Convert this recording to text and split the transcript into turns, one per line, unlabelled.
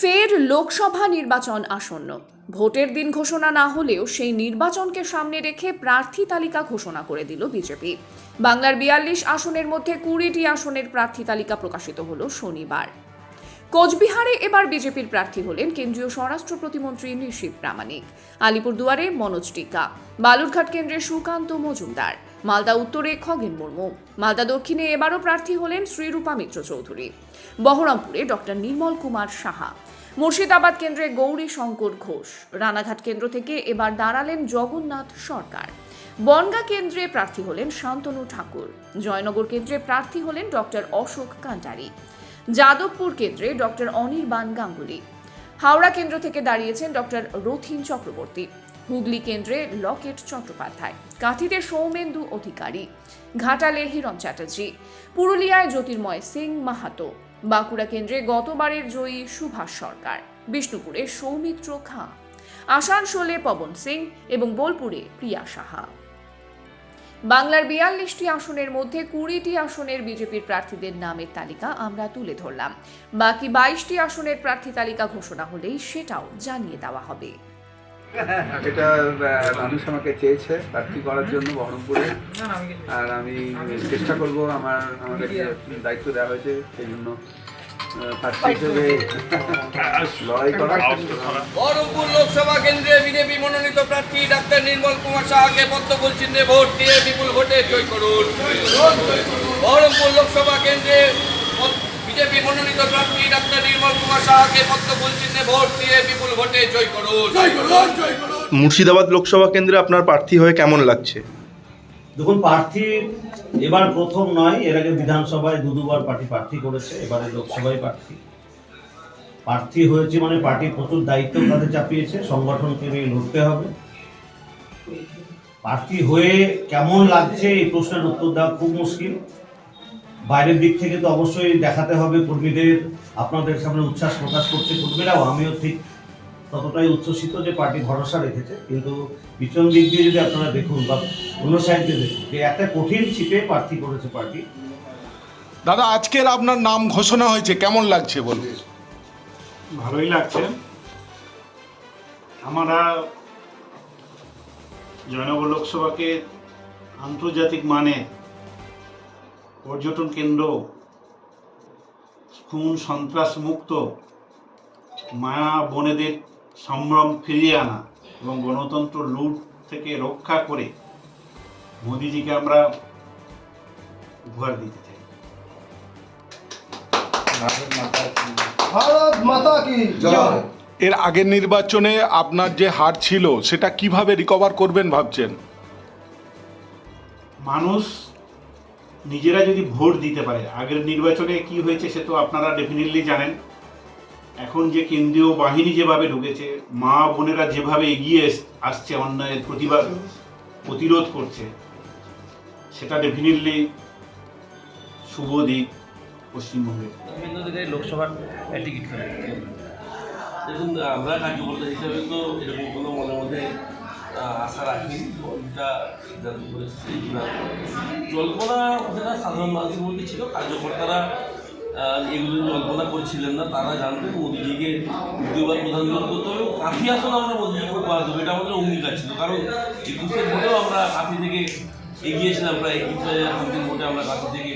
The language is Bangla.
ফের লোকসভা নির্বাচন আসন্ন। ভোটের দিন ঘোষণা না হলেও সেই নির্বাচনকে সামনে রেখে প্রার্থী তালিকা ঘোষণা করে দিল বিজেপি। বাংলার বিয়াল্লিশ আসনের মধ্যে কুড়িটি আসনের প্রার্থী তালিকা প্রকাশিত হল শনিবার। কোচবিহারে এবার বিজেপির প্রার্থী হলেন কেন্দ্রীয় স্বরাষ্ট্র প্রতিমন্ত্রী নিশীত প্রামাণিক। আলিপুরদুয়ারে মনোজ টিকা। বালুরঘাট কেন্দ্রে সুকান্ত মজুমদার। মালদা উত্তরে খগেন মুর্মু। মালদা দক্ষিণে এবারও প্রার্থী হলেন শ্রীরূপা মিত্র চৌধুরী। বহরমপুরে ডক্টর নির্মল কুমার সাহা। মুর্শিদাবাদ কেন্দ্রে গৌরী শঙ্কর ঘোষ। রানাঘাট কেন্দ্র থেকে এবার দাঁড়ালেন জগন্নাথ সরকার। বনগা কেন্দ্রে প্রার্থী হলেন শান্তনু ঠাকুর। জয়নগর কেন্দ্রে প্রার্থী হলেন ডক্টর অশোক কান্টারি। যাদবপুর কেন্দ্রে ডক্টর অনির্বাণ গাঙ্গুলি। হাওড়া কেন্দ্র থেকে দাঁড়িয়েছেন ডক্টর রথিন চক্রবর্তী। হুগলি কেন্দ্রে লকেট চট্টোপাধ্যায়। কাঁথিতে সৌমেন্দু অধিকারী। ঘাটালে হিরণ চ্যাটার্জি। পুরুলিয়ায় জ্যোতির্ময় সিং মাহাতো। বাঁকুড়া কেন্দ্রে গতবারের জয়ী সুভাষ সরকার। বিষ্ণুপুরে সৌমিত্র খাঁ, আসানসোলে পবন সিং এবং বোলপুরে প্রিয়া সাহা। বাংলার বিয়াল্লিশটি আসনের মধ্যে কুড়িটি আসনের বিজেপির প্রার্থীদের নামের তালিকা আমরা তুলে ধরলাম। বাকি বাইশটি আসনের প্রার্থী তালিকা ঘোষণা হলেই সেটাও জানিয়ে দেওয়া হবে।
এটা মানুষ আমাকে চেয়েছে প্রার্থী করার জন্য বহরমপুরে। আর আমি চেষ্টা করব আমার আমাকে দায়িত্ব দেওয়া হয়েছে সেই জন্য প্রার্থী হিসেবে লড়াই
বহরমপুর লোকসভা কেন্দ্রে বিজেপি মনোনীত প্রার্থী ডাক্তার নির্মল কুমার সাহাকে পদ্মফুল চিহ্নে ভোট দিয়ে বিপুল ভোটে জয় করুন। বহরমপুর লোকসভা কেন্দ্রে বিজেপি মনোনীত প্রার্থী ডাক্তার নির্মল কুমার সাহাকে পদ্মফুল চিহ্নে ভোট দিয়ে বিপুল ভোটে জয় করুন। জয় করুন জয় করুন।
মুর্শিদাবাদ লোকসভা কেন্দ্রে আপনার প্রার্থী হয়ে কেমন লাগছে?
দেখুন প্রার্থী এবার প্রথম নয় এর আগে বিধানসভায় দু দুবার পার্টি প্রার্থী করেছে এবারে লোকসভায় প্রার্থী। প্রার্থী হয়েছে মানে পার্টি প্রচুর দায়িত্ব কাঁধে চাপিয়েছে সংগঠনকে নিয়ে লড়তে হবে। প্রার্থী হয়ে কেমন লাগছে এই প্রশ্নের উত্তর দেওয়া খুব মুশকিল। বাইরের দিক থেকে তো অবশ্যই দেখাতে হবে কর্মীদের আপনাদের সামনে উচ্ছ্বাস প্রকাশ করছে কর্মীরাও আমিও ঠিক ততটাই উচ্ছ্বসিত যে পার্টি ভরসা রেখেছে কিন্তু পিছন দিক দিয়ে যদি আপনারা দেখুন বা অন্য সাইড দিয়ে দেখুন যে একটা কঠিন সিটে প্রার্থী করেছে পার্টি।
দাদা আজকের আপনার নাম ঘোষণা হয়েছে কেমন লাগছে বলুন?
ভালোই লাগছে। আমরা জয়নগর লোকসভাকে আন্তর্জাতিক মানে পর্যটন কেন্দ্র খুন সন্ত্রাস মুক্ত মায়া বনেদের সম্ভ্রম ফিরিয়ে আনা এবং গণতন্ত্র লুট থেকে রক্ষা করে মোদিজিকে আমরা উপহার দিতে চাই।
এর আগের নির্বাচনে আপনার যে হার ছিল সেটা কীভাবে রিকভার করবেন ভাবছেন?
মানুষ নিজেরা যদি ভোট দিতে পারে আগের নির্বাচনে কি হয়েছে সে তো আপনারা ডেফিনেটলি জানেন। এখন যে কেন্দ্রীয় বাহিনী যেভাবে ঢুকেছে মা বোনেরা যেভাবে এগিয়ে এস- আসছে অন্যায়ের প্রতিবাদ প্রতিরোধ করছে সেটা ডেফিনেটলি শুভ দিক
জায়গায় লোকসভার টিকিট দেখুন আমরা কার্যকর্তা হিসাবে তো এরকম কোনো মনের মধ্যে আশা রাখি কোনটা সিদ্ধান্ত করেছে সেই জল্পনা সেটা সাধারণ মানুষের মধ্যে ছিল, কার্যকর্তারা এগুলো জল্পনা করছিলেন না, তারা জানতেন মোদিজিকে দ্বিতীয়বার প্রধানমন্ত্রী করতে হবে, কাফি আসন আমরা মোদিজিকে উপহার দেবো এটা আমাদের অঙ্গীকার ছিল। কারণ একুশের ভোটেও আমরা কাফি থেকে এগিয়েছিলাম, প্রায় একুশে ভোটে আমরা কাফি থেকে